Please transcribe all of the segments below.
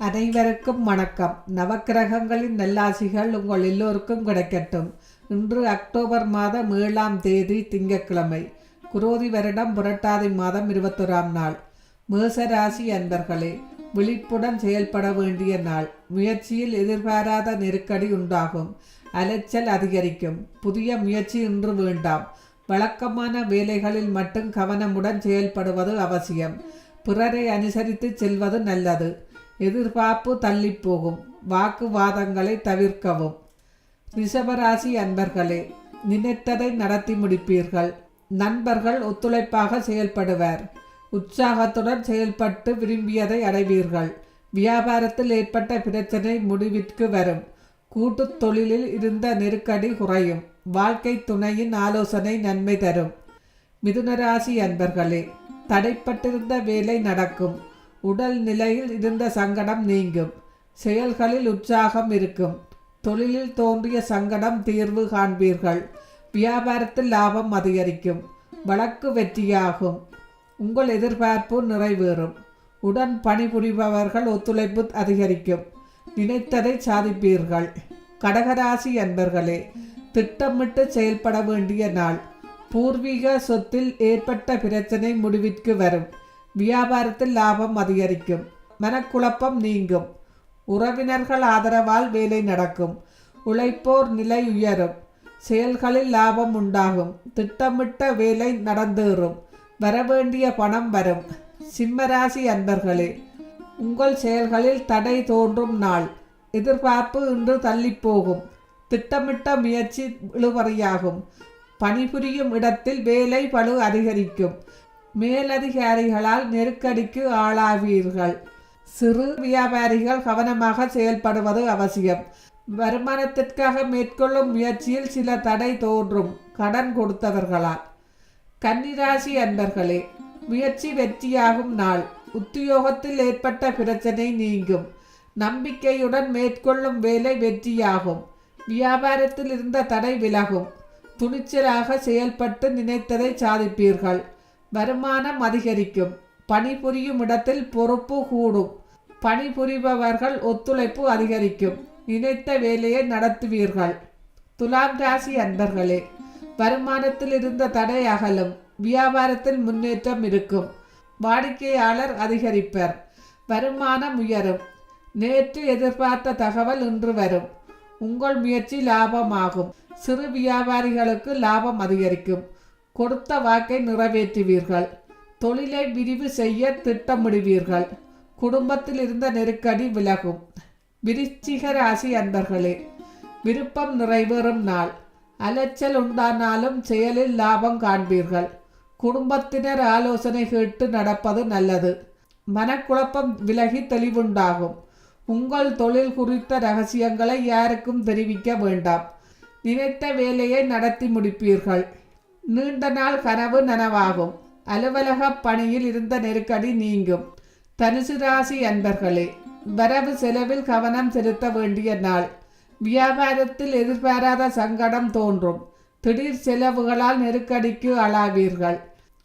அனைவருக்கும் வணக்கம். நவக்கிரகங்களின் நல்லாசிகள் உங்கள் எல்லோருக்கும் கிடைக்கட்டும். இன்று அக்டோபர் மாதம் ஏழாம் தேதி திங்கட்கிழமை குரோதி வருடம் புரட்டாதி மாதம் இருபத்தொராம் நாள். மேசராசி அன்பர்களே விழிப்புடன் செயல்பட வேண்டிய நாள். முயற்சியில் எதிர்பாராத நெருக்கடி உண்டாகும். அலைச்சல் அதிகரிக்கும். புதிய முயற்சி இன்று வேண்டாம். வழக்கமான வேலைகளில் மட்டும் கவனமுடன் செயல்படுவது அவசியம். பிறரை அனுசரித்து செல்வது நல்லது. எதிர்பார்ப்பு தள்ளி போகும் வாக்குவாதங்களை தவிர்க்கவும். ரிஷபராசி அன்பர்களே நினைத்ததை நடத்தி முடிப்பீர்கள். நண்பர்கள் ஒத்துழைப்பாக செயல்படுவர். உற்சாகத்துடன் செயல்பட்டு விரும்பியதை அடைவீர்கள். வியாபாரத்தில் ஏற்பட்ட பிரச்சனை முடிவிற்கு வரும். கூட்டுத் தொழிலில் இருந்த நெருக்கடி குறையும். வாழ்க்கை துணையின் ஆலோசனை நன்மை தரும். மிதுனராசி அன்பர்களே தடைப்பட்டிருந்த வேலை நடக்கும். உடல் நிலையில் இருந்த சங்கடம் நீங்கும். செயல்களில் உற்சாகம் இருக்கும். தொழிலில் தோன்றிய சங்கடம் தீர்வு காண்பீர்கள். வியாபாரத்தில் லாபம் அதிகரிக்கும். வழக்கு வெற்றியாகும். உங்கள் எதிர்பார்ப்பு நிறைவேறும். உடன் பணிபுரிபவர்கள் ஒத்துழைப்பு அதிகரிக்கும். நினைத்ததை சாதிப்பீர்கள். கடகராசி அன்பர்களே திட்டமிட்டு செயல்பட வேண்டிய நாள். பூர்வீக சொத்தில் ஏற்பட்ட பிரச்சனை முடிவிற்கு வரும். வியாபாரத்தில் லாபம் அதிகரிக்கும். மனக்குழப்பம் நீங்கும். உறவினர்கள் ஆதரவால் வேலை நடக்கும். உழைப்போர் நிலை உயரும். செயல்களில் லாபம் உண்டாகும். திட்டமிட்ட வேலை நடந்தேறும். வரவேண்டிய பணம் வரும். சிம்மராசி அன்பர்களே உங்கள் செயல்களில் தடை தோன்றும் நாள். எதிர்பார்ப்பு இன்று தள்ளிப்போகும். திட்டமிட்ட முயற்சி இழுபறியாகும். பணிபுரியும் இடத்தில் வேலை பளு அதிகரிக்கும். மேலதிகாரிகளால் நெருக்கடிக்கு ஆளாவீர்கள். சிறு வியாபாரிகள் கவனமாக செயல்படுவது அவசியம். வருமானத்திற்காக மேற்கொள்ளும் முயற்சியில் சில தடை தோன்றும். கடன் கொடுத்தவர்களால். கன்னிராசி அன்பர்களே முயற்சி வெற்றியாகும் நாள். உத்தியோகத்தில் ஏற்பட்ட பிரச்சனை நீங்கும். நம்பிக்கையுடன் மேற்கொள்ளும் வேலை வெற்றியாகும். வியாபாரத்தில் இருந்த தடை விலகும். துணிச்சலாக செயல்பட்டு நினைத்ததை சாதிப்பீர்கள். வருமானம் அதிகரிக்கும். பணிபுரியும் இடத்தில் பொறுப்பு கூடும். பணிபுரிபவர்கள் ஒத்துழைப்பு அதிகரிக்கும். நினைத்த வேலையை நடத்துவீர்கள். துலாம் ராசி அன்பர்களே வருமானத்தில் இருந்த தடை அகலும். வியாபாரத்தில் முன்னேற்றம் இருக்கும். வாடிக்கையாளர் அதிகரிப்பர். வருமானம் உயரும். நேற்று எதிர்பார்த்த தகவல் இன்று வரும். உங்கள் முயற்சி லாபமாகும். சிறு வியாபாரிகளுக்கு லாபம் அதிகரிக்கும். கொடுத்த வாக்கை நிறைவேற்றுவீர்கள். தொழிலை விரிவு செய்ய திட்டமிடுவீர்கள். குடும்பத்தில் இருந்த நெருக்கடி விலகும். விருச்சிக ராசி அன்பர்களே விருப்பம் நிறைவேறும் நாள். அலைச்சல் உண்டானாலும் செயலில் லாபம் காண்பீர்கள். குடும்பத்தினர் ஆலோசனை கேட்டு நடப்பது நல்லது. மனக்குழப்பம் விலகி தெளிவுண்டாகும். உங்கள் தொழில் குறித்த ரகசியங்களை யாருக்கும் தெரிவிக்க வேண்டாம். நினைத்த வேலையை நடத்தி முடிப்பீர்கள். நீண்ட நாள் கனவு நனவாகும். அலுவலக பணியில் இருந்த நெருக்கடி நீங்கும். தனுசு ராசி அன்பர்களே வரவு செலவில் கவனம் செலுத்த வேண்டிய நாள். வியாபாரத்தில் எதிர்பாராத சங்கடம் தோன்றும். திடீர் செலவுகளால் நெருக்கடிக்கு ஆளாவீர்கள்.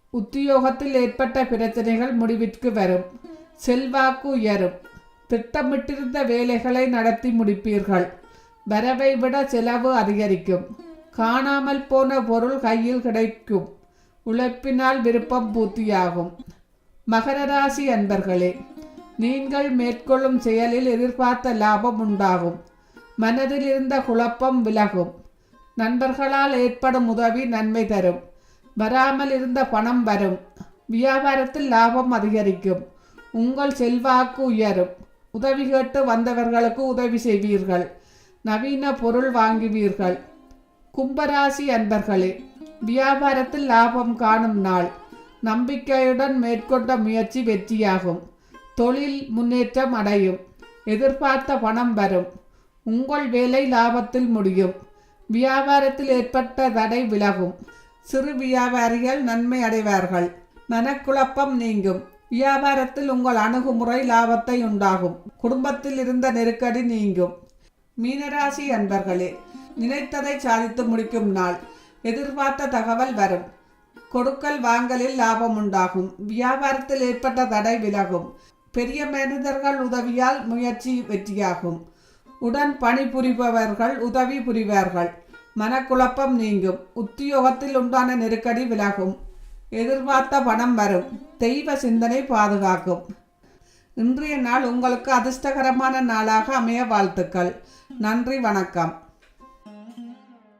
உத்தியோகத்தில் ஏற்பட்ட பிரச்சனைகள் முடிவிற்கு வரும். செல்வாக்கு உயரும். திட்டமிட்டிருந்த வேலைகளை நடத்தி முடிப்பீர்கள். வரவை விட செலவு அதிகரிக்கும். காணாமல் போன பொருள் கையில் கிடைக்கும். உழைப்பினால் விருப்பம் பூர்த்தியாகும். மகர ராசி அன்பர்களே நீங்கள் மேற்கொள்ளும் செயலில் எதிர்பார்த்த லாபம் உண்டாகும். மனதில் இருந்த குழப்பம் விலகும். நண்பர்களால் ஏற்படும் உதவி நன்மை தரும். வராமல் இருந்த பணம் வரும். வியாபாரத்தில் லாபம் அதிகரிக்கும். உங்கள் செல்வாக்கு உயரும். உதவி கேட்டு வந்தவர்களுக்கு உதவி செய்வீர்கள். நவீன பொருள் வாங்குவீர்கள். கும்பராசி அன்பர்களே வியாபாரத்தில் லாபம் காணும் நாள். நம்பிக்கையுடன் மேற்கொண்ட முயற்சி வெற்றியாகும். தொழில் முன்னேற்றம் அடையும். எதிர்பார்த்த பணம் வரும். உங்கள் வேலை லாபத்தில் முடியும். வியாபாரத்தில் ஏற்பட்ட தடை விலகும். சிறு வியாபாரிகள் நன்மை அடைவார்கள். மனக்குழப்பம் நீங்கும். வியாபாரத்தில் உங்கள் அணுகுமுறை லாபத்தை உண்டாகும். குடும்பத்தில் இருந்த நெருக்கடி நீங்கும். மீனராசி அன்பர்களே நினைத்ததை சாதித்து முடிக்கும் நாள். எதிர்பார்த்த தகவல் வரும். கொடுக்கல் வாங்கலில் லாபம் உண்டாகும். வியாபாரத்தில் ஏற்பட்ட தடை விலகும். பெரிய மனிதர்கள் உதவியால் முயற்சி வெற்றியாகும். உடன் பணிபுரிபவர்கள் உதவி புரிவார்கள். மனக்குழப்பம் நீங்கும். உத்தியோகத்தில் உண்டான நெருக்கடி விலகும். எதிர்பார்த்த பணம் வரும். தெய்வ சிந்தனை பாதுகாக்கும். இன்றைய நாள் உங்களுக்கு அதிர்ஷ்டகரமான நாளாக அமைய வாழ்த்துக்கள். நன்றி வணக்கம்.